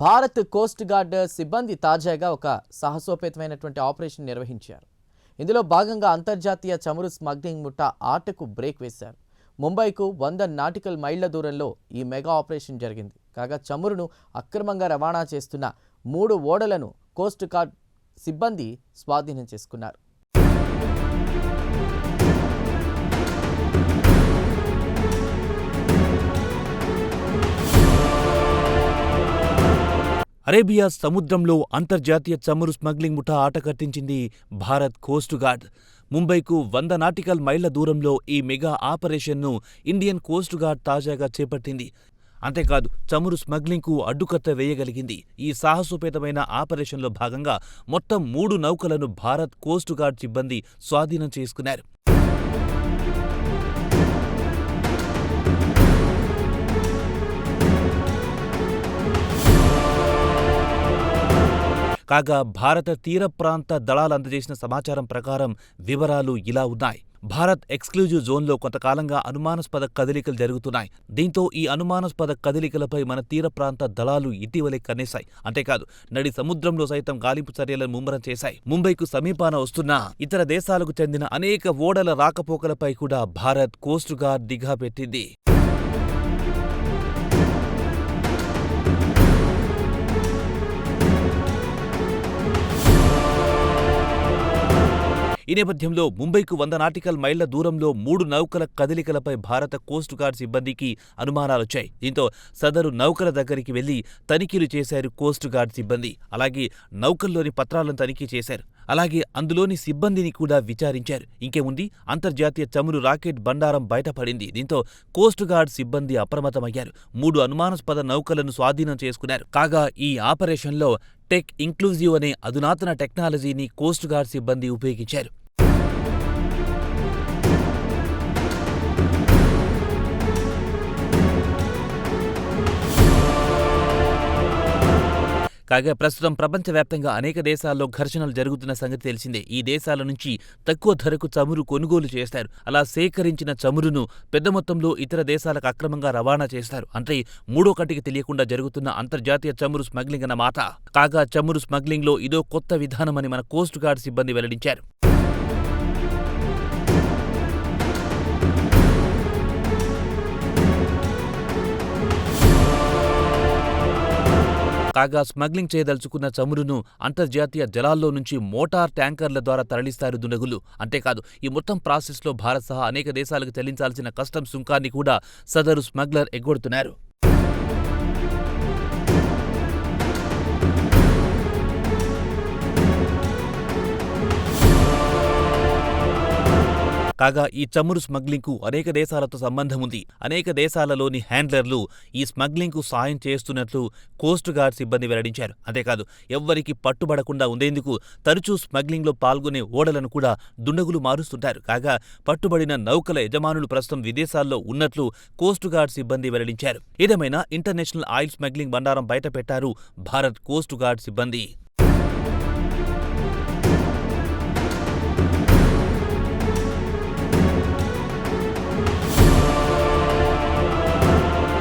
Bharat coast guard సిబ్బంది తాజాగా ఒక సాహసోపేతమైనటువంటి ఆపరేషన్ నిర్వహించారు. ఇందులో భాగంగా అంతర్జాతీయ చమురు స్మగ్లింగ్ ముఠా ఆటకు బ్రేక్ వేశారు. ముంబైకు వంద నాటికల్ మైళ్ళ దూరంలో ఈ మెగా ఆపరేషన్ జరిగింది. కాగా చమురును అక్రమంగా రవాణా చేస్తున్న మూడు ఓడలను కోస్ట్ గార్డ్ సిబ్బంది స్వాధీనం చేసుకున్నారు. అరేబియా సముద్రంలో అంతర్జాతీయ చమురు స్మగ్లింగ్ ముఠా ఆట కట్టించింది భారత్ కోస్టు గార్డ్ ముంబైకు వంద నాటికల్ మైళ్ళ దూరంలో ఈ మెగా ఆపరేషన్ను ఇండియన్ కోస్టుగార్డ్ తాజాగా చేపట్టింది. అంతేకాదు చమురు స్మగ్లింగ్కు అడ్డుకట్ట వేయగలిగింది. ఈ సాహసోపేతమైన ఆపరేషన్లో భాగంగా మొత్తం మూడు నౌకలను భారత్ కోస్టుగార్డ్ సిబ్బంది స్వాధీనం చేసుకున్నారు. కాగా భారత తీర ప్రాంత దళాలు అందజేసిన సమాచారం ప్రకారం వివరాలు ఇలా ఉన్నాయి. భారత్ ఎక్స్క్లూజివ్ జోన్లో కొంతకాలంగా అనుమానాస్పద కదలికలు జరుగుతున్నాయి. దీంతో ఈ అనుమానాస్పద కదలికలపై మన తీర ప్రాంత దళాలు ఇటీవలే కన్నేశాయి. అంతేకాదు నడి సముద్రంలో సైతం గాలింపు చర్యలను ముమ్మరం చేశాయి. ముంబైకు సమీపాన వస్తున్న ఇతర దేశాలకు చెందిన అనేక ఓడల రాకపోకలపై కూడా భారత్ కోస్ట్ గార్డ్ నిఘా పెట్టింది ఈ నేపథ్యంలో ముంబైకు వంద నాటికల్ మైళ్ళ దూరంలో మూడు నౌకల కదలికలపై భారత కోస్ట్ గార్డ్ సిబ్బందికి అనుమానాలొచ్చాయి. దీంతో సదరు నౌకల దగ్గరికి వెళ్ళి తనిఖీలు చేశారు కోస్ట్ గార్డ్ సిబ్బంది. అలాగే నౌకల్లోని పత్రాలను తనిఖీ చేశారు. అలాగే అందులోని సిబ్బందిని కూడా విచారించారు. ఇంకేముంది? అంతర్జాతీయ చమురు రాకెట్ బండారం బయటపడింది. దీంతో కోస్ట్ గార్డ్ సిబ్బంది అప్రమత్తమయ్యారు. మూడు అనుమానాస్పద నౌకలను స్వాధీనం చేసుకున్నారు. కాగా ఈ ఆపరేషన్లో టెక్ ఇంక్లూజివ్ అనే అధునాతన టెక్నాలజీని కోస్ట్ గార్డ్ సిబ్బంది ఉపయోగించారు. కాగా ప్రస్తుతం ప్రపంచవ్యాప్తంగా అనేక దేశాల్లో ఘర్షణలు జరుగుతున్న సంగతి తెలిసిందే. ఈ దేశాల నుంచి తక్కువ ధరకు చమురు కొనుగోలు చేస్తారు. అలా సేకరించిన చమురును పెద్ద మొత్తంలో ఇతర దేశాలకు అక్రమంగా రవాణా చేస్తారు. అంటే మూడో కంటికి తెలియకుండా జరుగుతున్న అంతర్జాతీయ చమురు స్మగ్లింగ్ అన్న మాట కాగా చమురు స్మగ్లింగ్లో ఇదో కొత్త విధానమని మన కోస్ట్ గార్డ్ సిబ్బంది వెల్లడించారు. కాగా స్మగ్లింగ్ చేయదలుచుకున్న చమురును అంతర్జాతీయ జలాల్లో నుంచి మోటార్ ట్యాంకర్ల ద్వారా తరలిస్తారు దుండగులు అంతేకాదు ఈ మొత్తం ప్రాసెస్లో భారత్ సహా అనేక దేశాలకు చెల్లించాల్సిన కస్టమ్ సుంకాన్ని కూడా సదరు స్మగ్లర్ ఎగ్గొడుతున్నారు. కాగా ఈ చమురు స్మగ్లింగ్కు అనేక దేశాలతో సంబంధం ఉంది. అనేక దేశాలలోని హ్యాండ్లర్లు ఈ స్మగ్లింగ్కు సాయం చేస్తున్నట్లు కోస్ట్ గార్డ్ సిబ్బంది వెల్లడించారు. అంతేకాదు ఎవ్వరికి పట్టుబడకుండా ఉండేందుకు తరచూ స్మగ్లింగ్లో పాల్గొనే ఓడలను కూడా దుండగులు మారుస్తుంటారు. కాగా పట్టుబడిన నౌకల యజమానులు ప్రస్తుతం విదేశాల్లో ఉన్నట్లు కోస్ట్ గార్డ్ సిబ్బంది వెల్లడించారు. ఏదేమైనా ఇంటర్నేషనల్ ఆయిల్ స్మగ్లింగ్ బండారం బయటపెట్టారు భారత్ కోస్ట్ గార్డ్ సిబ్బంది.